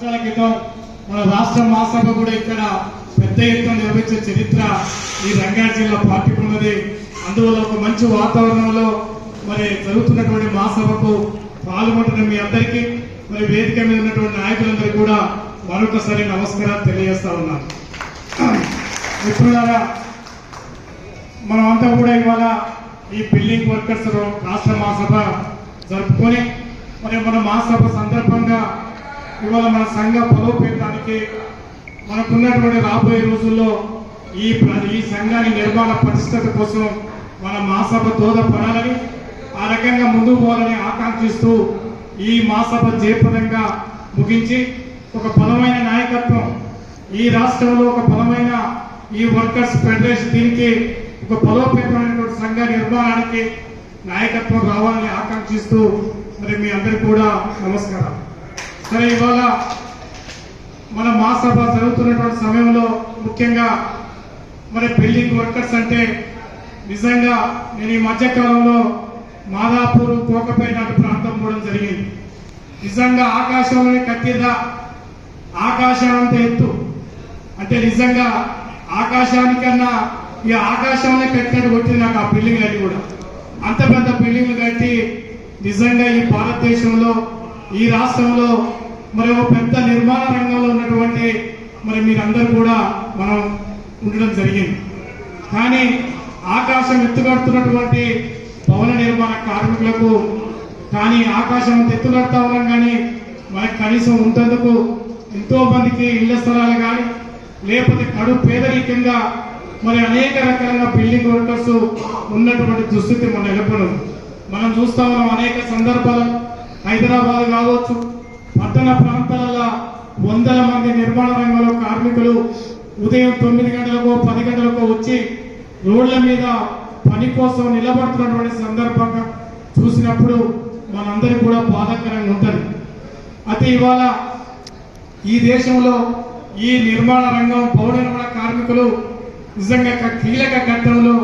సంవత్సరాల క్రితం మన రాష్ట్ర మహాసభ కూడా ఇక్కడ పెద్ద ఎత్తున నిర్వహించే చరిత్ర ఈ రంగారెడ్డి జిల్లా పార్టీకి ఉన్నది. అందువల్ల ఒక మంచి వాతావరణంలో మరి జరుగుతున్నటువంటి మహాసభకు పాల్గొంటున్న మీ అందరికీ మరి వేదిక మీద ఉన్నటువంటి నాయకులందరికీ కూడా మరొకసారి నమస్కారాలు తెలియజేస్తా ఉన్నాను. మిత్రులారా అంతా కూడా ఇవాళ ఈ బిల్డింగ్ వర్కర్స్ రాష్ట్ర మహాసభ జరుపుకొని మరి మన మహాసభ సందర్భంగా ఇవాళ మన సంఘ బలోపేతానికి మనకున్నటువంటి రాబోయే రోజుల్లో ఈ ప్ర- ఈ సంఘాన్ని నిర్మాణ పరిస్థితి కోసం మన మహాసభ దోహదపడాలని ఆ రకంగా ముందుకు పోవాలని ఆకాంక్షిస్తూ ఈ మహాసభ జయప్రదంగా ముగించి ఒక బలమైన నాయకత్వం ఈ రాష్ట్రంలో ఒక బలమైన ఈ వర్కర్స్ ఫెడరేషన్ దీనికి ఒక బలోపేతమైనటువంటి సంఘ నిర్మాణానికి నాయకత్వం రావాలని ఆకాంక్షిస్తూ మరి మీ అందరికి కూడా నమస్కారం సరే ఇవాళ మన మహాసభ జరుగుతున్నటువంటి సమయంలో ముఖ్యంగా మరి బిల్డింగ్ వర్కర్స్ అంటే నిజంగా నేను ఈ మధ్యకాలంలో మాదాపూర్ కోకపేట అటు ప్రాంతం కూడా జరిగింది. నిజంగా ఆకాశంలోని కత్తిదా ఆకాశం అంత ఎత్తు. అంటే నిజంగా ఆకాశానికన్నా ఈ ఆకాశంలో కట్టినట్టు కొట్టింది నాకు ఆ బిల్డింగ్ అది కూడా. అంత పెద్ద బిల్డింగ్లు కట్టి నిజంగా ఈ భారతదేశంలో ఈ రాష్ట్రంలో మరి ఒక పెద్ద నిర్మాణ రంగంలో ఉన్నటువంటి మరి మీరందరూ కూడా మనం ఉండడం జరిగింది. కానీ ఆకాశం ఎత్తుగడుతున్నటువంటి భవన నిర్మాణ కార్మికులకు కానీ ఆకాశం ఎత్తుగడతా ఉన్నాం కానీ మనకు కనీసం ఉంటందుకు ఎంతో మందికి ఇళ్ళ స్థలాలు కానీ లేకపోతే కడు పేదరికంగా మరి అనేక రకాలుగా బిల్డింగ్ వర్కర్స్ ఉన్నటువంటి దుస్థితి మన నెలకొన్నది మనం చూస్తా ఉన్నాం అనేక సందర్భాలు. హైదరాబాద్ కావచ్చు పట్టణ ప్రాంతాలలో వందల మంది నిర్మాణ రంగంలో కార్మికులు ఉదయం తొమ్మిది గంటలకు పది గంటలకు వచ్చి రోడ్ల మీద పని కోసం నిలబడుతున్నటువంటి సందర్భంగా చూసినప్పుడు మనందరికీ కూడా బాధాకరంగా ఉంటుంది. అయితే ఇవాళ ఈ దేశంలో ఈ నిర్మాణ రంగం పౌర నిర్మాణ కార్మికులు నిజంగా కీలక ఘట్టంలో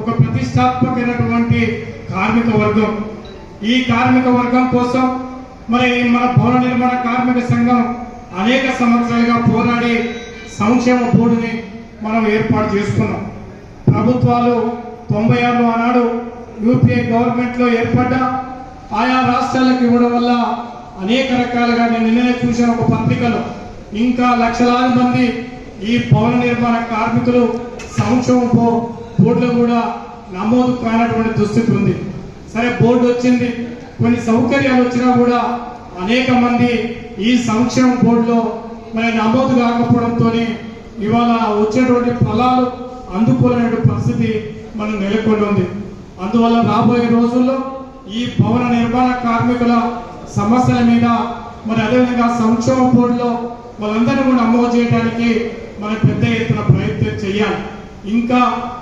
ఒక ప్రతిష్టాత్మకమైనటువంటి కార్మిక వర్గం. ఈ కార్మిక వర్గం కోసం మరి మన భవన నిర్మాణ కార్మిక సంఘం అనేక సంవత్సరాలుగా పోరాడి సంక్షేమ బోర్డుని మనం ఏర్పాటు చేసుకున్నాం. ప్రభుత్వాలు తొంభై ఆరులో ఆనాడు యూపీఏ గవర్నమెంట్లో ఏర్పడ్డ ఆయా రాష్ట్రాలకు ఇవ్వడం వల్ల అనేక రకాలుగా నేను నిన్ననే చూసిన ఒక పత్రికలో. ఇంకా లక్షలాది మంది ఈ భవన నిర్మాణ కార్మికులు సంక్షేమ బో- బోర్డులో కూడా నమోదు కానటువంటి దుస్థితి ఉంది. సరే బోర్డు వచ్చింది. కొన్ని సౌకర్యాలు వచ్చినా కూడా అనేక మంది ఈ సంక్షేమ బోర్డులో మరి నమోదు కాకపోవడంతో ఇవాళ వచ్చేటువంటి ఫలాలు అందుకోలేని పరిస్థితి మనం నెలకొని ఉంది. అందువల్ల రాబోయే రోజుల్లో ఈ భవన నిర్మాణ కార్మికుల సమస్యల మీద మరి అదేవిధంగా సంక్షేమ బోర్డులో వాళ్ళందరినీ కూడా నమోదు చేయడానికి మనం పెద్ద ఎత్తున ప్రయత్నం చేయాలి. ఇంకా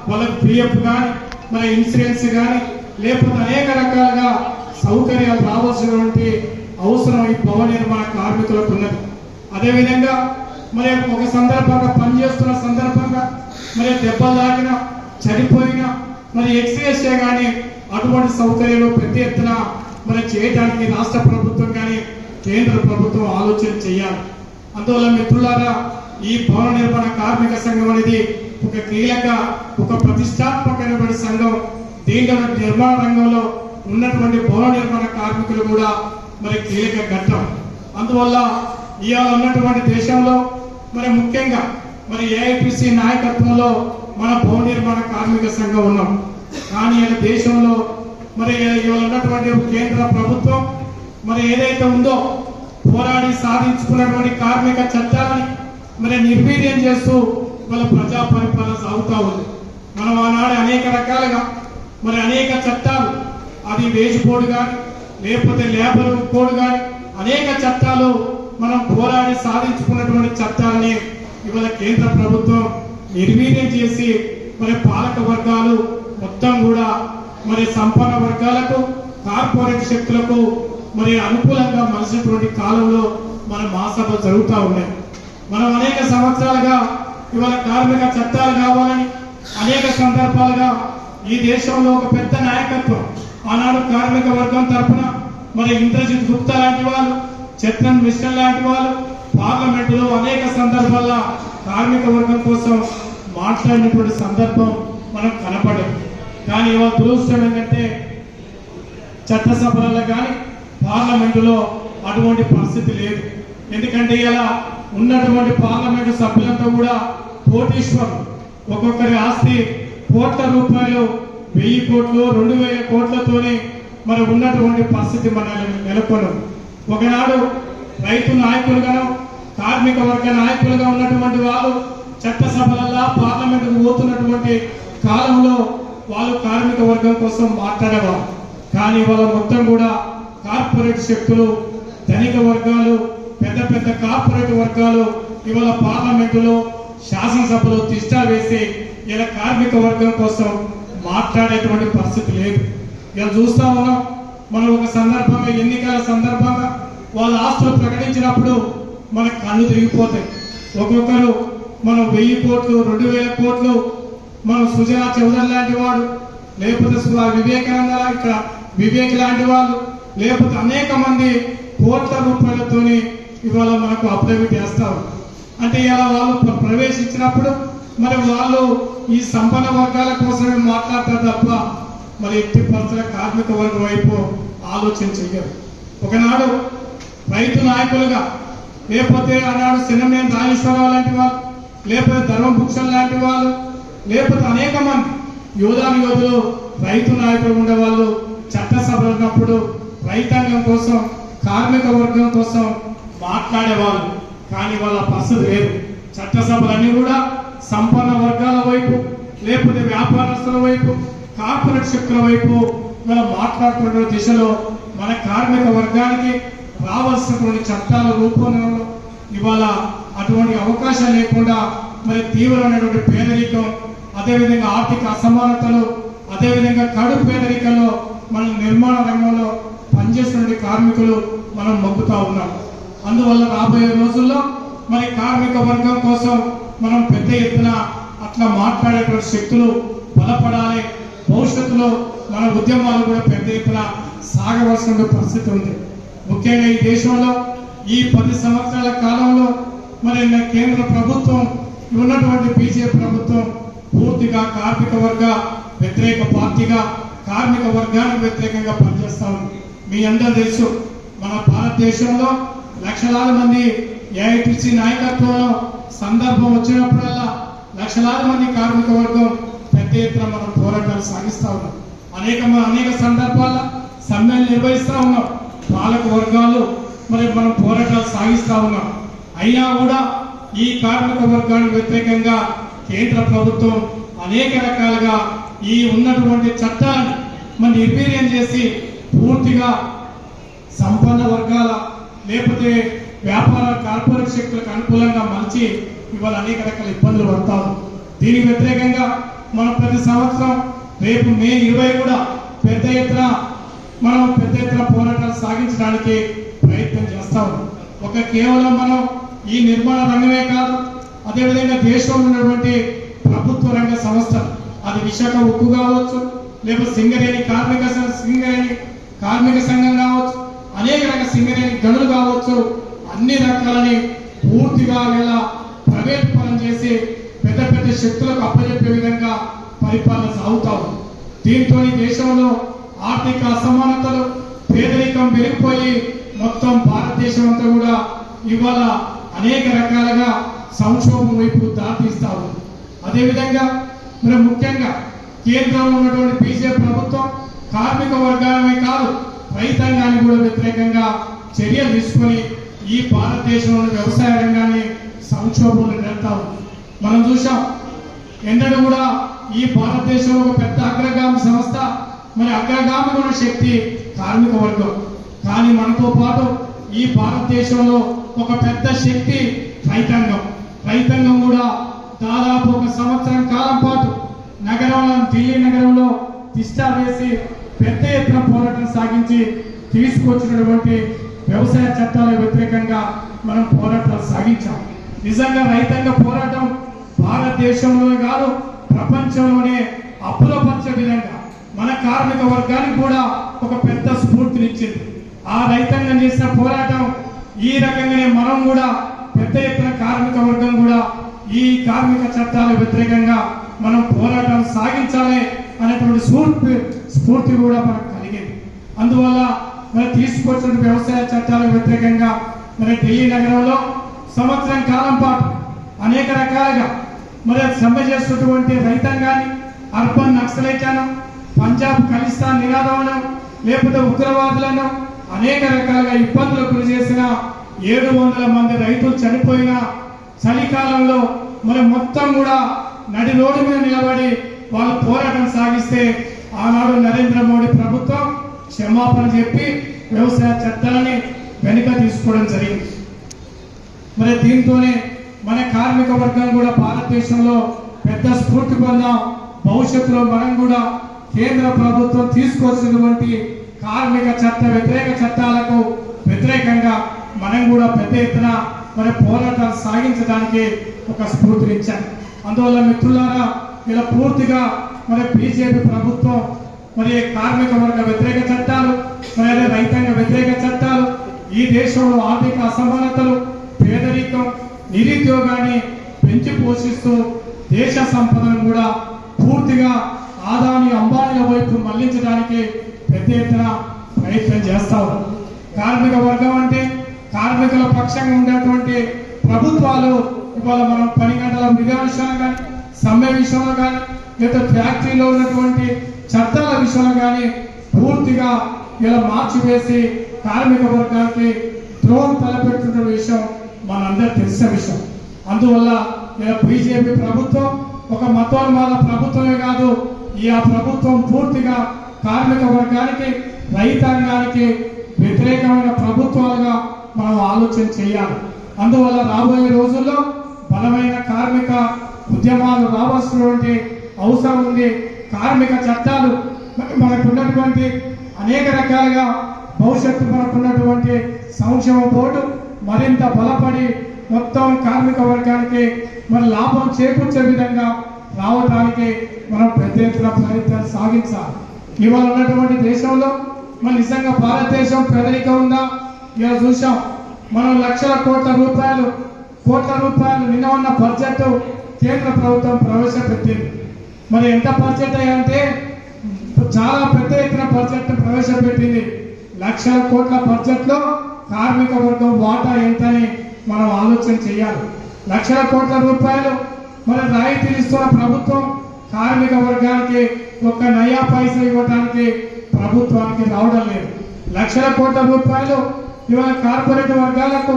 వాళ్ళకి పిఎఫ్ కానీ మరి ఇన్సూరెన్స్ కానీ లేకపోతే అనేక రకాలుగా సౌకర్యాలు రావాల్సినటువంటి అవసరం ఈ భవన నిర్మాణ కార్మికులకు ఉన్నది. అదేవిధంగా మరి ఒక సందర్భంగా పనిచేస్తున్న సందర్భంగా మరి దెబ్బలు తాగిన చనిపోయిన మరి ఎక్స్రేసే కానీ అటువంటి సౌకర్యాలు పెద్ద ఎత్తున మరి చేయడానికి రాష్ట్ర ప్రభుత్వం కానీ కేంద్ర ప్రభుత్వం ఆలోచన చేయాలి. అందువల్ల మిత్రులారా ఈ భవన నిర్మాణ కార్మిక సంఘం అనేది ఒక కీలక ఒక ప్రతిష్టాత్మకమైనటువంటి సంఘం. దీంట్లో నిర్మాణ రంగంలో ఉన్నటువంటి భవన నిర్మాణ కార్మికులు కూడా మరి కీలక ఘట్టం అందువల్ల ఇవాళ ఉన్నటువంటి దేశంలో మరి ముఖ్యంగా మరి ఏఐపిసి నాయకత్వంలో మన భవన నిర్మాణ కార్మిక సంఘం ఉన్నాం. కానీ ఈ దేశంలో మరి ఇవాళ ఉన్నటువంటి కేంద్ర ప్రభుత్వం మరి ఏదైతే ఉందో పోరాడి సాధించుకున్నటువంటి కార్మిక చట్టాలని మరి నిర్వీర్యం చేస్తూ వాళ్ళ ప్రజా పరిపాలన సాగుతూ ఉంది. మనం ఆనాడు అనేక రకాలుగా మరి అనేక చట్టాలు అది వేజ్ కోడ్ కానీ లేకపోతే లేబర్ కోడ్ కానీ అనేక చట్టాలు మనం పోరాడి సాధించుకున్నటువంటి చట్టాలని ఇవాళ కేంద్ర ప్రభుత్వం నిర్వీర్యం చేసి మరి పాలక వర్గాలు మొత్తం కూడా మరి సంపన్న వర్గాలకు కార్పొరేట్ శక్తులకు మరి అనుకూలంగా మలిసినటువంటి కాలంలో మన మహాసభ జరుగుతూ ఉన్నాయి. మనం అనేక సంవత్సరాలుగా ఇవాళ కార్మిక చట్టాలు కావాలని అనేక సందర్భాలుగా ఈ దేశంలో ఒక పెద్ద నాయకత్వం ఆనాడు కార్మిక వర్గం తరఫున మరి ఇంద్రజిత్ గుప్తా లాంటి వాళ్ళు చత్రన్ మిశ్రా లాంటి వాళ్ళు అనేక సందర్భాల్లో కార్మిక వర్గం కోసం మాట్లాడినటువంటి సందర్భం మనకు కనపడదు. కానీ ఇవాళ దురదృష్టం ఏంటంటే చట్టసభలలో కానీ పార్లమెంటులో అటువంటి పరిస్థితి లేదు. ఎందుకంటే ఇలా ఉన్నటువంటి పార్లమెంటు సభ్యులంతా కూడా కోటీశ్వరులు. ఒక్కొక్కరి ఆస్తి కోట్ల రూపాయలు వెయ్యి కోట్లు రెండు వేల కోట్లతోనే మనం ఉన్నటువంటి పరిస్థితి మన నెలకొనం ఒకనాడు రైతు నాయకులుగాను కార్మిక వర్గ నాయకులుగా ఉన్నటువంటి వాళ్ళు చట్టసభలలో పార్లమెంటుకు పోతున్నటువంటి కాలంలో వాళ్ళు కార్మిక వర్గం కోసం మాట్లాడేవారు. కానీ వాళ్ళ మొత్తం కూడా కార్పొరేట్ శక్తులు ధనిక వర్గాలు పెద్ద పెద్ద కార్పొరేట్ వర్గాలు ఇవాళ పార్లమెంటులో శాసనసభలో తిష్టా వేసి ఇలా కార్మిక వర్గం కోసం మాట్లాడేటువంటి పరిస్థితి లేదు. ఇలా చూస్తా ఉన్నాం మనం ఒక సందర్భంగా ఎన్నికల సందర్భంగా వాళ్ళ ఆస్తులు ప్రకటించినప్పుడు మన కళ్ళు తిరిగిపోతాయి. ఒక్కొక్కరు మనం వెయ్యి కోట్లు రెండు వేల కోట్లు మనం సుజనా చౌదరి లాంటి వాడు లేకపోతే సుధా వివేకానంద ఇక్కడ వివేక్ లాంటి వాళ్ళు లేకపోతే అనేక మంది కోట్ల రూపాయలతోని ఇవాళ మనకు అప్డేట్ చేస్తారు అంటే ఇలా వాళ్ళు ప్రవేశించినప్పుడు మరి వాళ్ళు ఈ సంపన్న వర్గాల కోసమే మాట్లాడతారు తప్ప మరి ఎట్టి పరిస్థితుల కార్మిక వర్గం వైపు ఆలోచన చెయ్యరు. ఒకనాడు రైతు నాయకులుగా లేకపోతే ఆనాడు సినమేన్ రాజేశ్వరరావు లాంటి వాళ్ళు లేకపోతే ధర్మ భూషణ్ లాంటి వాళ్ళు లేకపోతే అనేక మంది యోధాను యోధులు రైతు నాయకులు ఉండేవాళ్ళు చట్టసభలు ఉన్నప్పుడు రైతాంగం కోసం కార్మిక వర్గం కోసం మాట్లాడేవాళ్ళు. కానీ వాళ్ళ పరిస్థితి లేదు. చట్టసభలన్నీ కూడా సంపన్న వర్గాల వైపు లేకపోతే వ్యాపారస్తుల వైపు కార్పొరేట్ శక్తుల వైపు మనం మాట్లాడుతున్న దిశలో మన కార్మిక వర్గానికి రావాల్సినటువంటి చట్టాల రూపంలో ఇవాళ అటువంటి అవకాశం లేకుండా మరి తీవ్రమైనటువంటి పేదరికం అదేవిధంగా ఆర్థిక అసమానతలు అదేవిధంగా కడు పేదరికంలో మన నిర్మాణ రంగంలో పనిచేస్తున్న కార్మికులు మనం మొక్కుతా ఉన్నాం. అందువల్ల రాబోయే రోజుల్లో మరి కార్మిక వర్గం కోసం మనం పెద్ద ఎత్తున అట్లా మాట్లాడేటువంటి శక్తులు బలపడాలి. భవిష్యత్తులో మన ఉద్యమాలు కూడా పెద్ద ఎత్తున సాగవలసిన పరిస్థితి ఉంది. ముఖ్యంగా ఈ దేశంలో ఈ పది సంవత్సరాల కాలంలో మరి కేంద్ర ప్రభుత్వం ఉన్నటువంటి బీజేపీ ప్రభుత్వం పూర్తిగా కార్మిక వర్గ వ్యతిరేక పార్టీగా కార్మిక వర్గానికి వ్యతిరేకంగా పనిచేస్తా ఉంది. మీ అందరూ తెలుసు మన భారతదేశంలో లక్షలాది మంది ఏఐటిసి నాయకత్వంలో సందర్భం వచ్చినప్పుడల్లా లక్షలాది మంది కార్మిక వర్గం పెద్ద ఎత్తున మనం పోరాటాలు సాగిస్తూ ఉన్నాం. అనేక అనేక సందర్భాల సమ్మెలు నిర్వహిస్తూ ఉన్నాం. పాలక వర్గాలు మరి మనం పోరాటాలు సాగిస్తూ ఉన్నాం. అయినా కూడా ఈ కార్మిక వర్గానికి వ్యతిరేకంగా కేంద్ర ప్రభుత్వం అనేక రకాలుగా ఈ ఉన్నటువంటి చట్టాన్ని మరి నిర్వీర్యం చేసి పూర్తిగా సంపన్న వర్గాల లేకపోతే వ్యాపార కార్పొరేట్ శక్తులకు అనుకూలంగా మలిచి ఇవాళ అనేక రకాల ఇబ్బందులు పడతాము దీనికి వ్యతిరేకంగా మనం ప్రతి సంవత్సరం రేపు మే ఇరవై కూడా పెద్ద ఎత్తున మనం పెద్ద ఎత్తున పోరాటాలు సాగించడానికి ప్రయత్నం చేస్తాం ఒక కేవలం మనం ఈ నిర్మాణ రంగమే కాదు అదేవిధంగా దేశంలో ఉన్నటువంటి ప్రభుత్వ రంగ సంస్థలు అది విశాఖ ఉక్కు కావచ్చు లేకపోతే సింగరేణి కార్మిక సంఘ- సింగరేణి కార్మిక సంఘం కావచ్చు అనేక రకాల సింగరేణి గనులు కావచ్చు అన్ని రకాలని పూర్తిగా ఇలా ప్రైవేట్ పరం చేసి పెద్ద పెద్ద శక్తులకు అప్పచెప్పే విధంగా పరిపాలన సాగుతా ఉంది. దీంతో దేశంలో ఆర్థిక అసమానతలు పేదరికం పెరిగిపోయి మొత్తం భారతదేశం అంతా కూడా ఇవాళ అనేక రకాలుగా సంక్షోభం వైపు దారితీస్తా ఉంది. అదేవిధంగా మరి ముఖ్యంగా కేంద్రంలో ఉన్నటువంటి బీజేపీ ప్రభుత్వం కార్మిక వర్గాలమే కాదు రైతాంగానికి కూడా వ్యతిరేకంగా చర్యలు తీసుకొని ఈ భారతదేశంలో వ్యవసాయ రంగాన్ని సంక్షోభంలో నెడతా ఉంది మనం చూసాం ఎన్నడూ కూడా ఈ భారతదేశంలో ఒక పెద్ద అగ్రగామి సంస్థ మరి అగ్రగామి ఉన్న శక్తి కార్మిక వర్గం. కానీ మనతో పాటు ఈ భారతదేశంలో ఒక పెద్ద శక్తి రైతాంగం. రైతాంగం కూడా దాదాపు ఒక సంవత్సరం కాలం పాటు నగరంలో ఢిల్లీ నగరంలో తిష్టా వేసి పెద్ద ఎత్తున పోరాటం సాగించి తీసుకొచ్చినటువంటి వ్యవసాయ చట్టాల వ్యతిరేకంగా మనం పోరాటాలు సాగించాం. నిజంగా రైతాంగ పోరాటం భారతదేశంలో కాదు ప్రపంచంలోనే అప్పులపరిచే విధంగా మన కార్మిక వర్గానికి కూడా ఒక పెద్ద స్ఫూర్తినిచ్చింది. ఆ రైతాంగం చేసిన పోరాటం ఈ రకంగానే మనం కూడా పెద్ద ఎత్తున కార్మిక వర్గం కూడా ఈ కార్మిక చట్టాల వ్యతిరేకంగా మనం పోరాటం సాగించాలి అనేటువంటి స్ఫూర్తి స్ఫూర్తి కూడా మనకు కలిగింది. అందువల్ల మరి తీసుకొచ్చిన వ్యవసాయ చట్టాలకు వ్యతిరేకంగా మరి ఢిల్లీ నగరంలో సంవత్సరం కాలం పాటు అనేక రకాలుగా మరి సమ్మె చేస్తున్నటువంటి రైతాంగాన్ని అర్బన్ నక్సలైట్లను పంజాబ్ ఖలిస్తాన్ నినాదములను లేకపోతే ఉగ్రవాదులను అనేక రకాలుగా ఇబ్బందులకు గురి చేసిన ఏడు వందల మంది రైతులు చనిపోయిన చలికాలంలో మరి మొత్తం కూడా నడి రోడ్డు మీద నిలబడి వాళ్ళు పోరాటం సాగిస్తే ఆనాడు నరేంద్ర మోడీ క్షమాపణ చెప్పి వ్యవసాయ చట్టాలని వెనుక తీసుకోవడం జరిగింది. మరి దీంతోనే మన కార్మిక వర్గం కూడా భారతదేశంలో పెద్ద స్ఫూర్తి పొందాం. భవిష్యత్తులో మనం కూడా కేంద్ర ప్రభుత్వం తీసుకొచ్చినటువంటి కార్మిక చట్ట వ్యతిరేక చట్టాలకు వ్యతిరేకంగా మనం కూడా పెద్ద ఎత్తున మరి పోరాటాలు సాగించడానికి ఒక స్ఫూర్తినిచ్చాం. అందువల్ల మిత్రులారా ఇలా పూర్తిగా మరి బీజేపీ ప్రభుత్వం మరి కార్మిక వర్గ వ్యతిరేక చట్టాలు మరి అదే రైతాంగ వ్యతిరేక చట్టాలు ఈ దేశంలో ఆర్థిక అసమానతలు పేదరికం నిరుద్యోగాన్ని పెంచి పోషిస్తూ దేశ సంపదను కూడా పూర్తిగా ఆదాని అంబానీల వైపు మళ్ళించడానికి పెద్ద ఎత్తున ప్రయత్నం చేస్తారు కార్మిక వర్గం అంటే కార్మికుల పక్షంగా ఉండేటువంటి ప్రభుత్వాలు ఇవాళ మనం పని గంటల విధి విషయంలో కానీ సమ్మె విషయంలో కానీ లేదా ఫ్యాక్టరీలో ఉన్నటువంటి చట్టాల విషయంలో కానీ పూర్తిగా ఇలా మార్చివేసి కార్మిక వర్గానికి ద్రోహం తలపెడుతున్న విషయం మనందరూ తెలిసిన విషయం. అందువల్ల ఇలా బీజేపీ ప్రభుత్వం ఒక మతోన్మాద ప్రభుత్వమే కాదు ఈ ఆ ప్రభుత్వం పూర్తిగా కార్మిక వర్గానికి రైతాంగానికి వ్యతిరేకమైన ప్రభుత్వాలుగా మనం ఆలోచన చేయాలి. అందువల్ల రాబోయే రోజుల్లో బలమైన కార్మిక ఉద్యమాలు రావాల్సినటువంటి అవసరం ఉంది. కార్మిక చట్టాలు మనకు మనకున్నటువంటి అనేక రకాలుగా భవిష్యత్తు మనకున్నటువంటి సంక్షేమ బోర్డు మరింత బలపడి మొత్తం కార్మిక వర్గానికి మన లాభం చేకూర్చే విధంగా రావడానికి మనం పెద్ద ఎత్తున ప్రయత్నాలు సాగించాలి. ఇవాళ ఉన్నటువంటి దేశంలో మన నిజంగా భారతదేశం పేదరికం ఉందా? ఇలా చూసాం మనం లక్షల కోట్ల రూపాయలు కోట్ల రూపాయలు నిన్న ఉన్న బడ్జెట్ కేంద్ర ప్రభుత్వం ప్రవేశపెట్టింది. మరి ఎంత బడ్జెట్ అంటే చాలా పెద్ద ఎత్తున బడ్జెట్ ప్రవేశపెట్టింది. లక్షల కోట్ల బడ్జెట్లో కార్మిక వర్గం వాటా ఎంతని మనం ఆలోచన చేయాలి. లక్షల కోట్ల రూపాయలు మరి రాయితీలు ఇస్తున్న ప్రభుత్వం కార్మిక వర్గానికి ఒక్క నయా పైసలు ఇవ్వడానికి ప్రభుత్వానికి రావడం లేదు. లక్షల కోట్ల రూపాయలు ఇవాళ కార్పొరేట్ వర్గాలకు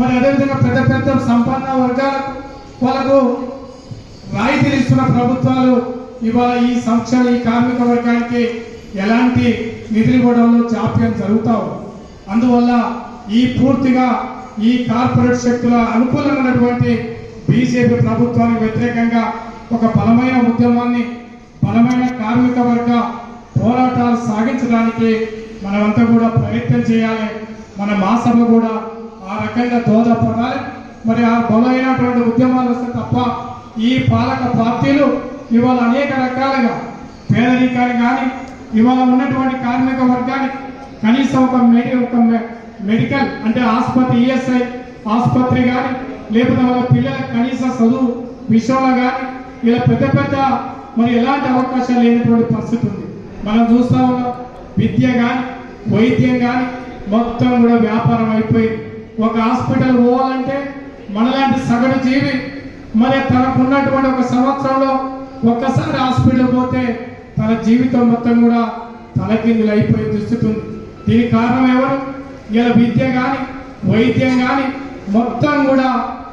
మరి అదేవిధంగా పెద్ద పెద్ద సంపన్న వర్గాలకు వాళ్ళకు రాయితీలు ఇస్తున్న ప్రభుత్వాలు ఇవాళ ఈ సంవత్సరం ఈ కార్మిక వర్గానికి ఎలాంటి నిధులు ఇవ్వడంలో జాప్యం జరుగుతావు అందువల్ల ఈ పూర్తిగా ఈ కార్పొరేట్ శక్తుల అనుకూలమైనటువంటి బీజేపీ ప్రభుత్వానికి వ్యతిరేకంగా ఒక బలమైన ఉద్యమాన్ని బలమైన కార్మిక వర్గ పోరాటాలు సాగించడానికి మనమంతా కూడా ప్రయత్నం చేయాలి. మన మాసభ కూడా ఆ రకంగా దోదపడాలి మరి ఆ బలమైనటువంటి ఉద్యమాలు వస్తే తప్ప ఈ పాలక పార్టీలు ఇవాళ అనేక రకాలుగా పేదరికాన్ని కానీ ఇవాళ ఉన్నటువంటి కార్మిక వర్గానికి కనీసం ఒక మెడి ఒక మెడికల్ అంటే ఆసుపత్రి ఈఎస్ఐ ఆసుపత్రి కానీ లేకపోతే వాళ్ళ పిల్లల కనీస చదువు విషయంలో కానీ ఇలా పెద్ద పెద్ద మరి ఎలాంటి అవకాశాలు లేనటువంటి పరిస్థితి ఉంది. మనం చూస్తా ఉన్నాం విద్య కానీ వైద్యం కానీ మొత్తం కూడా వ్యాపారం అయిపోయి ఒక హాస్పిటల్ పోవాలంటే మనలాంటి సగటు జీవి మరి తనకున్నటువంటి ఒక సంవత్సరంలో ఒక్కసారి హాస్పిటల్ పోతే తన జీవితం మొత్తం కూడా తలకిందులు అయిపోయే దుస్థితి దీనికి కారణం ఎవరు? ఇలా విద్య కానీ వైద్యం కానీ మొత్తం కూడా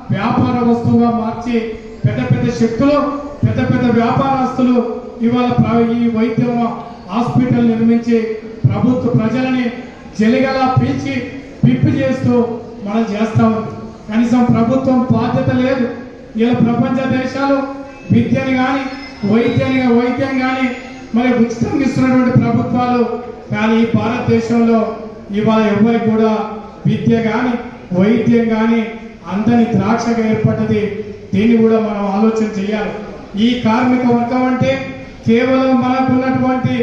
వ్యాపార వస్తువుగా మార్చి పెద్ద పెద్ద శక్తులు పెద్ద పెద్ద వ్యాపారస్తులు ఇవాళ ఈ వైద్యం హాస్పిటల్ నిర్మించి ప్రభుత్వ ప్రజలని జలిగలా పీల్చి పిప్పి చేస్తూ మనం చేస్తా ఉంది కనీసం ప్రభుత్వం బాధ్యత లేదు. ఇలా ప్రపంచ దేశాలు విద్యని కానీ వైద్యాన్ని వైద్యం కానీ మరి ఉచితంగా ఇస్తున్నటువంటి ప్రభుత్వాలు కానీ ఈ భారతదేశంలో ఇవాళ ఎవరికి కూడా విద్య కానీ వైద్యం కానీ అందని ద్రాక్షగా ఏర్పడ్డది. దీన్ని కూడా మనం ఆలోచన చేయాలి. ఈ కార్మిక వర్గం అంటే కేవలం మనకు ఉన్నటువంటి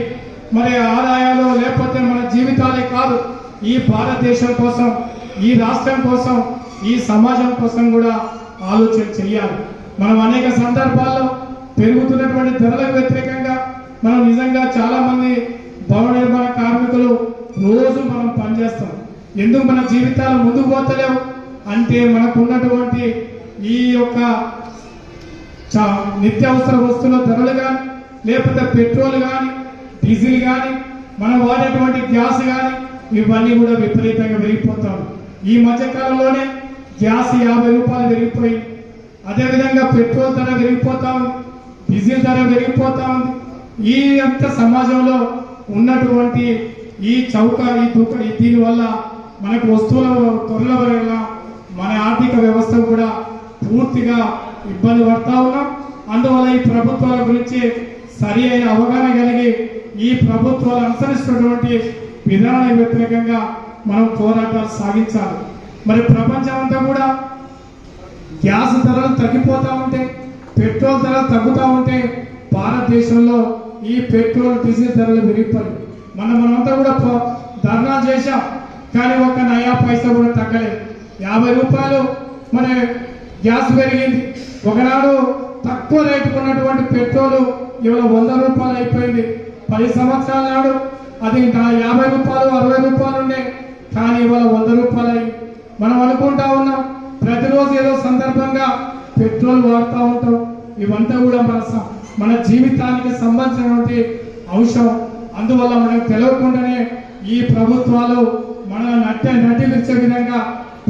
మరి ఆదాయాలు లేకపోతే మన జీవితాలే కాదు. ఈ భారతదేశం కోసం ఈ రాష్ట్రం కోసం ఈ సమాజం కోసం కూడా ఆలోచన చేయాలి మనం అనేక సందర్భాల్లో పెరుగుతున్నటువంటి ధరలకు వ్యతిరేకంగా మనం నిజంగా చాలా మంది భవన నిర్మాణ కార్మికులు రోజు మనం పనిచేస్తాం. ఎందుకు మన జీవితాలు ముందుకు పోతలేవు? అంటే మనకు ఉన్నటువంటి ఈ యొక్క చా- నిత్యావసర వస్తువుల ధరలు కానీ లేకపోతే పెట్రోల్ కానీ డీజిల్ కానీ మనం వాడేటువంటి గ్యాస్ కానీ ఇవన్నీ కూడా విపరీతంగా పెరిగిపోతాం ఈ మధ్యకాలంలోనే గ్యాస్ యాభై రూపాయలు పెరిగిపోయి అదేవిధంగా పెట్రోల్ ధర పెరిగిపోతా ఉంది డీజిల్ ధర పెరిగిపోతా ఉంది. ఈ అంత సమాజంలో ఉన్నటువంటి ఈ చౌక ఈ దూక దీని వల్ల మనకు వస్తువుల త్వరల వల్ల మన ఆర్థిక వ్యవస్థ కూడా పూర్తిగా ఇబ్బంది పడతా ఉన్నాం. అందువల్ల ఈ ప్రభుత్వాల గురించి సరి అయిన అవగాహన కలిగి ఈ ప్రభుత్వాలు అనుసరిస్తున్నటువంటి విధానాల వ్యతిరేకంగా మనం పోరాటాలు సాగించాలి. మరి ప్రపంచం అంతా కూడా గ్యాస్ ధరలు తగ్గిపోతూ ఉంటే పెట్రోల్ ధరలు తగ్గుతూ ఉంటే భారతదేశంలో ఈ పెట్రోల్ డీజిల్ ధరలు పెరిగిపోయి మన మనమంతా కూడా ధర్నా చేశాం. కానీ ఒక నయా పైసా కూడా తగ్గలేదు. యాభై రూపాయలు మన గ్యాస్ పెరిగింది. ఒకనాడు తక్కువ రేటుకు ఉన్నటువంటి పెట్రోల్ ఇవాళ వంద రూపాయలు అయిపోయింది. పది సంవత్సరాల నాడు అది యాభై రూపాయలు అరవై రూపాయలు ఉండే కానీ ఇవాళ వంద రూపాయలు అయింది. మనం అనుకుంటా ఉన్నాం ప్రతిరోజు ఏదో సందర్భంగా పెట్రోల్ వాడుతూ ఉంటాం. ఇవంతా కూడా మన మన జీవితానికి సంబంధించినటువంటి అంశం. అందువల్ల మనకు తెలియకుండానే ఈ ప్రభుత్వాలు మన నట్ట నటి విచ్చే విధంగా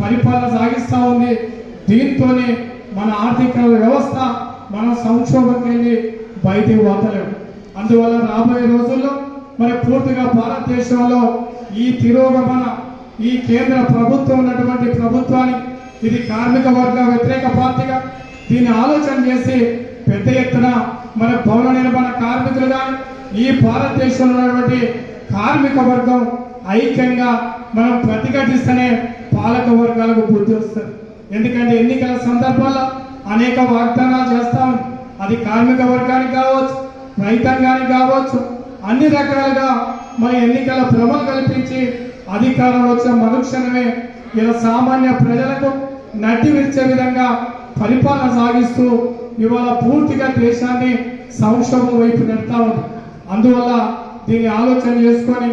పరిపాలన సాగిస్తూ ఉంది. దీంతోనే మన ఆర్థిక వ్యవస్థ మన సంక్షోభంకి వెళ్ళి బయటికి పోతలేము అందువల్ల రాబోయే రోజుల్లో మరి పూర్తిగా భారతదేశంలో ఈ తిరోగమన ఈ కేంద్ర ప్రభుత్వం ఉన్నటువంటి ప్రభుత్వానికి ఇది కార్మిక వర్గ వ్యతిరేక పార్టీగా దీన్ని ఆలోచన చేసి పెద్ద ఎత్తున మన భవన నిర్మాణ కార్మికులు కానీ ఈ భారతదేశంలో ఉన్నటువంటి కార్మిక వర్గం ఐక్యంగా మనం ప్రతిఘటిస్తేనే పాలక వర్గాలకు బుద్ధి వస్తుంది. ఎందుకంటే ఎన్నికల సందర్భాల్లో అనేక వాగ్దానాలు చేస్తాం. అది కార్మిక వర్గానికి కావచ్చు రైతాంగానికి కావచ్చు అన్ని రకాలుగా మన ఎన్నికల భ్రమలు కల్పించి అధికారంలో వచ్చిన మరుక్షణమే ఇలా సామాన్య ప్రజలకు నటి విరిచే విధంగా పరిపాలన సాగిస్తూ ఇవాళ పూర్తిగా దేశాన్ని సంక్షోభం వైపు నెడతా ఉంది. అందువల్ల దీన్ని ఆలోచన చేసుకొని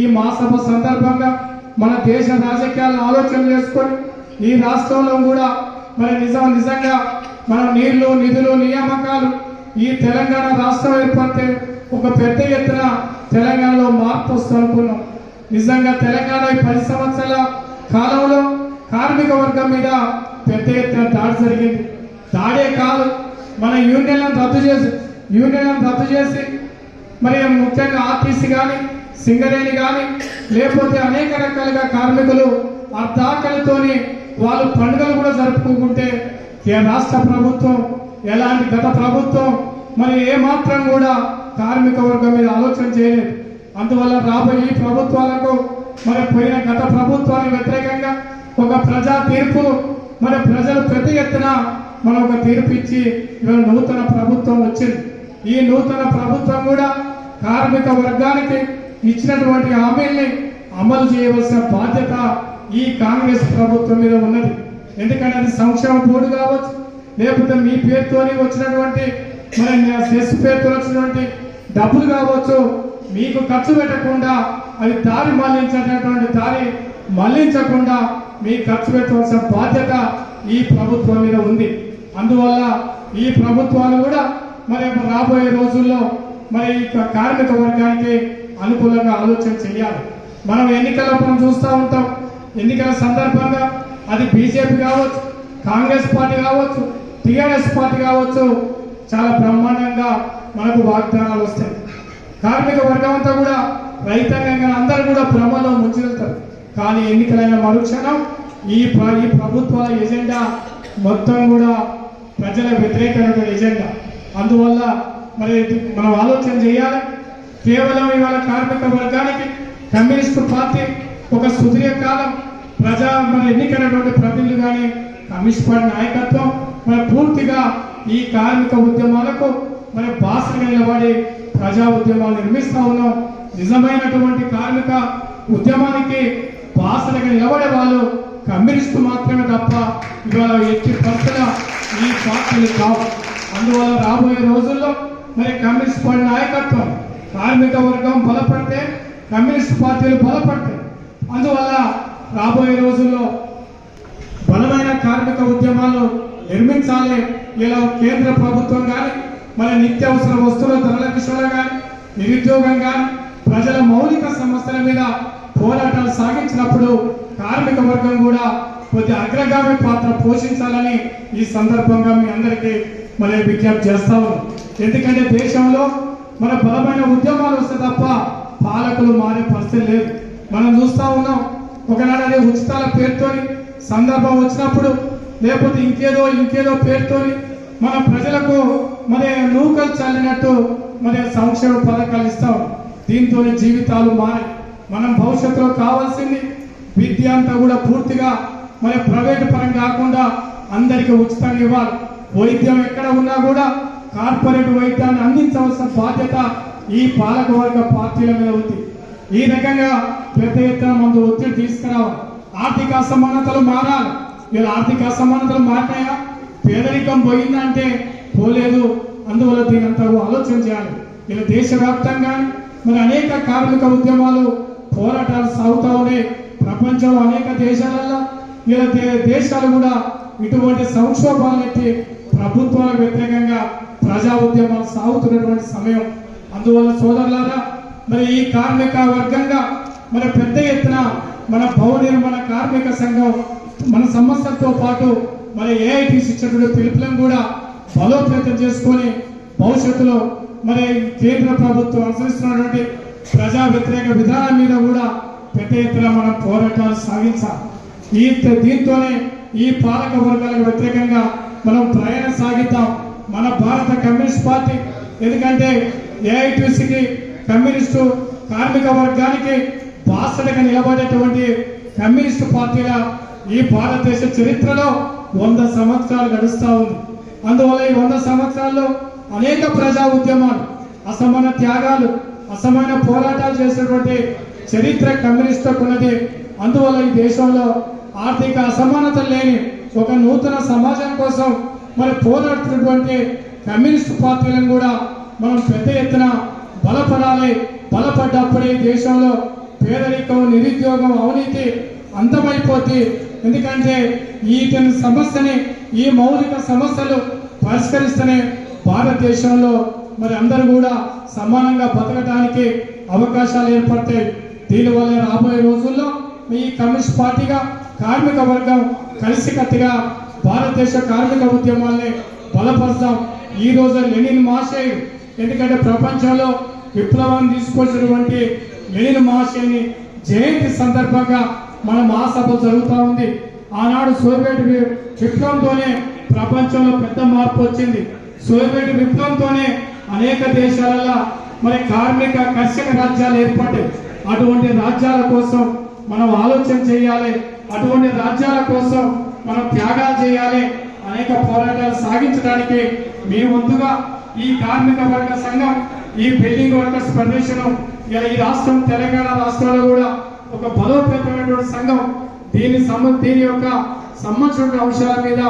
ఈ మాసభ సందర్భంగా మన దేశ రాజకీయాలను ఆలోచన చేసుకొని ఈ రాష్ట్రంలో కూడా మరి నిజం నిజంగా మన నీళ్ళు నిధులు నియామకాలు ఈ తెలంగాణ రాష్ట్రం ఏర్పడితే ఒక పెద్ద ఎత్తున తెలంగాణలో మార్పు వస్తుంది అనుకున్నాం. నిజంగా తెలంగాణ ఈ పది సంవత్సరాల కాలంలో కార్మిక వర్గం మీద పెద్ద ఎత్తున దాడి జరిగింది. దాడే కాదు మన యూనియన్లను రద్దు చేసి యూనియన్లను రద్దు చేసి మరి ముఖ్యంగా ఆర్టీసీ కానీ సింగరేణి కానీ లేకపోతే అనేక రకాలుగా కార్మికులు అర్ధాకలితోని వాళ్ళు పండుగలు కూడా జరుపుకుంటే ఏ రాష్ట్ర ప్రభుత్వం ఎలాంటి గత ప్రభుత్వం మరి ఏమాత్రం కూడా కార్మిక వర్గం మీద ఆలోచన చేయలేదు. అందువల్ల రాబోయే ఈ ప్రభుత్వాలకు మరి పోయిన గత ప్రభుత్వానికి వ్యతిరేకంగా ఒక ప్రజా తీర్పు మరి ప్రజలు పెద్ద ఎత్తున మనం ఒక తీర్పు ఇచ్చి ఇవాళ నూతన ప్రభుత్వం వచ్చింది. ఈ నూతన ప్రభుత్వం కూడా కార్మిక వర్గానికి ఇచ్చినటువంటి హామీల్ని అమలు చేయవలసిన బాధ్యత ఈ కాంగ్రెస్ ప్రభుత్వం మీద ఉన్నది. ఎందుకంటే అది సంక్షేమ బోర్డు కావచ్చు లేకపోతే మీ పేరుతోని వచ్చినటువంటి మరి సెస్ పేరుతో వచ్చినటువంటి డబ్బులు కావచ్చు మీకు ఖర్చు పెట్టకుండా అది దారి మళ్ళించేటటువంటి దారి మళ్ళించకుండా మీ ఖర్చు పెట్టవలసిన బాధ్యత ఈ ప్రభుత్వం మీద ఉంది. అందువల్ల ఈ ప్రభుత్వాలు కూడా మరి రాబోయే రోజుల్లో మరి ఈ కార్మిక వర్గానికి అనుకూలంగా ఆలోచన చేయాలి. మనం ఎన్నికలప్పుడు చూస్తూ ఉంటాం. ఎన్నికల సందర్భంగా అది బీజేపీ కావచ్చు కాంగ్రెస్ పార్టీ కావచ్చు టీఆర్ఎస్ పార్టీ కావచ్చు చాలా బ్రహ్మాండంగా మనకు వాగ్దానాలు వస్తాయి. కార్మిక వర్గం అంతా కూడా రైతాంగం అందరూ కూడా భ్రమలో ముంచెళ్తారు కానీ ఎన్నికలైన మరుక్షణం ఈ ఈ ప్రభుత్వ ఎజెండా మొత్తం కూడా ప్రజల వ్యతిరేకమైన ఎజెండా. అందువల్ల మరి మనం ఆలోచన చేయాలి. కేవలం ఇవాళ కార్మిక వర్గానికి కమ్యూనిస్టు పార్టీ ఒక సుదీర్ఘకాలం ప్రజా మరి ఎన్నికైనటువంటి ప్రతినిధులు కానీ కమ్యూనిస్ట్ పార్టీ నాయకత్వం మరి పూర్తిగా ఈ కార్మిక ఉద్యమాలకు మరి బాసగా నిలబడి ప్రజా ఉద్యమాలు నిర్మిస్తా ఉన్నాం. నిజమైనటువంటి కార్మిక ఉద్యమానికి బాసలుగా నిలబడే వాళ్ళు? కమ్యూనిస్టు మాత్రమే తప్ప ఇవాళ ఎట్టి పరిస్థితుల ఈ పార్టీలు కావు. అందువల్ల రాబోయే రోజుల్లో మరి కమ్యూనిస్ట్ పార్టీ నాయకత్వం కార్మిక వర్గం బలపడితే కమ్యూనిస్ట్ పార్టీలు బలపడతాయి అందువల్ల రాబోయే రోజుల్లో బలమైన కార్మిక ఉద్యమాలు నిర్మించాలి. ఇలా కేంద్ర ప్రభుత్వం కానీ మన నిత్యావసర వస్తువుల ధరల విషయంలో కానీ నిరుద్యోగం కానీ ప్రజల మౌలిక సమస్యల మీద పోరాటాలు సాగించినప్పుడు కార్మిక వర్గం కూడా కొద్ది అగ్రగామి పాత్ర పోషించాలని ఈ సందర్భంగా మీ అందరికీ మరి విజ్ఞప్తి చేస్తా ఎందుకంటే దేశంలో మన బలమైన ఉద్యమాలు వస్తే తప్ప పాలకులు మారే పరిస్థితి లేదు. మనం చూస్తా ఉన్నాం ఒకనాడు అదే ఉచితాల పేరుతోని సందర్భం వచ్చినప్పుడు లేకపోతే ఇంకేదో ఇంకేదో పేరుతోని మన ప్రజలకు మరి నూకలు చల్లినట్టు మరి సంక్షేమ పథకాలు ఇస్తాం. దీంతో జీవితాలు మారి మనం భవిష్యత్తులో కావాల్సింది విద్య అంతా కూడా పూర్తిగా మరి ప్రైవేట్ పరం కాకుండా అందరికీ ఉచితంగా ఇవ్వాలి. వైద్యం ఎక్కడ ఉన్నా కూడా కార్పొరేట్ వైద్యాన్ని అందించవలసిన బాధ్యత ఈ పాలకవర్గ పార్టీల మీద ఉంది. ఈ రకంగా పెద్ద ఎత్తున మందు ఒత్తిడి తీసుకురావాలి. ఆర్థిక అసమానతలు మారాలి. ఇలా ఆర్థిక అసమానతలు మారినాయా? పేదరికం పోయిందంటే పోలేదు. అందువల్ల దీని అంతా ఆలోచన చేయాలి. ఇలా దేశవ్యాప్తంగా మరి అనేక కార్మిక ఉద్యమాలు పోరాటాలు సాగుతూ ఉన్నాయి ప్రపంచంలో అనేక దేశాలలో ఇలా దేశాలు కూడా ఇటువంటి సంక్షోభాలు ఎత్తి ప్రభుత్వాలకు వ్యతిరేకంగా ప్రజా ఉద్యమాలు సాగుతున్నటువంటి సమయం. అందువల్ల సోదరులారా మరి ఈ కార్మిక వర్గంగా మన పెద్ద ఎత్తున మన భవన నిర్మాణ కార్మిక సంఘం మన సమస్యలతో పాటు మరి ఏఐటీసీ ఇచ్చినటువంటి పిలుపులను కూడా బలోపేతం చేసుకొని భవిష్యత్తులో మరి కేంద్ర ప్రభుత్వం అనుసరిస్తున్నటువంటి ప్రజా వ్యతిరేక విధానం మీద కూడా పెద్ద ఎత్తున మనం పోరాటాలు సాగించాలి. ఈ దీంతోనే ఈ పాలక వర్గాలకు వ్యతిరేకంగా మనం ప్రయాణం సాగిద్దాం. మన భారత కమ్యూనిస్ట్ పార్టీ ఎందుకంటే ఏఐటీసీకి కమ్యూనిస్టు కార్మిక వర్గానికి బాసటగా నిలబడేటువంటి కమ్యూనిస్టు పార్టీగా ఈ భారతదేశ చరిత్రలో వంద సంవత్సరాలు గడుస్తూ ఉంది. అందువల్ల ఈ వంద సంవత్సరాల్లో అనేక ప్రజా ఉద్యమాలు అసమాన త్యాగాలు అసమైన పోరాటాలు చేసినటువంటి చరిత్ర కమ్యూనిస్టులకు అందువల్ల ఈ దేశంలో ఆర్థిక అసమానత లేని ఒక నూతన సమాజం కోసం మరి పోరాడుతున్నటువంటి కమ్యూనిస్ట్ పార్టీలను కూడా మనం పెద్ద ఎత్తున బలపడాలి. బలపడ్డప్పుడే ఈ దేశంలో పేదరికం నిరుద్యోగం అవినీతి అంతమైపోతే ఎందుకంటే ఈ సమస్యని ఈ మౌలిక సమస్యలు పరిష్కరిస్తేనే భారతదేశంలో మరి అందరూ కూడా సమానంగా బతకడానికి అవకాశాలు ఏర్పడతాయి. దీనివల్ల రాబోయే రోజుల్లో ఈ కమ్యూనిస్ట్ పార్టీగా కార్మిక వర్గం కలిసికట్టుగా భారతదేశ కార్మిక ఉద్యమాల్ని బలపరుస్తాం. ఈ రోజు లెనిన్ మహాశయుడు ఎందుకంటే ప్రపంచంలో విప్లవాన్ని తీసుకొచ్చినటువంటి లెనిన్ మహాశయుని జయంతి సందర్భంగా మన మహాసభ జరుగుతూ ఉంది. ఆనాడు సోవియట్ విప్లవంతోనే ప్రపంచంలో పెద్ద మార్పు వచ్చింది. సోవియట్ విప్లవంతోనే అనేక దేశాలలో మరి కార్మిక కర్షక రాజ్యాలు ఏర్పడ్డాయి. అటువంటి రాజ్యాల కోసం మనం ఆలోచన చేయాలి. అటువంటి రాజ్యాల కోసం మనం త్యాగాలు చేయాలి. అనేక పోరాటాలు సాగించడానికి మీ ముందుగా ఈ కార్మిక వర్గ సంఘం ఈ బిల్డింగ్ వర్కర్స్ ఫెడరేషన్ ఇలా ఈ రాష్ట్రం తెలంగాణ రాష్ట్రాల్లో కూడా ఒక బలోపేతమైనటువంటి సంఘం దీని సమ దీని యొక్క సంబంధించిన అంశాల మీద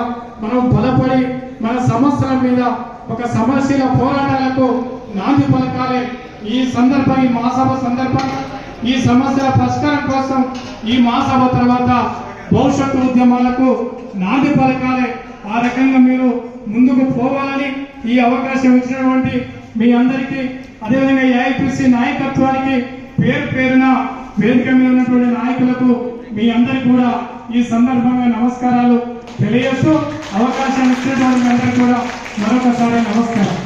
మనం బలపడి మన సమస్యల మీద ఒక సమస్యల పోరాటాలకు నాంది పలకాలి. ఈ సందర్భం ఈ మహాసభ సందర్భంగా ఈ సమస్యల పరిష్కారం కోసం ఈ మహాసభ తర్వాత భవిష్యత్తు ఉద్యమాలకు నాంది పలకాలి. ఆ రకంగా మీరు ముందుకు పోవాలని ఈ అవకాశం ఇచ్చినటువంటి మీ అందరికీ అదేవిధంగా ఏఐపిసి నాయకత్వానికి పేరు పేరున వేదిక మీద ఉన్నటువంటి నాయకులకు మీ అందరికీ కూడా ఈ సందర్భంగా నమస్కారాలు తెలియజేస్తూ అవకాశం ఇచ్చినటువంటి అందరికీ కూడా మరొకసారి నమస్కారం.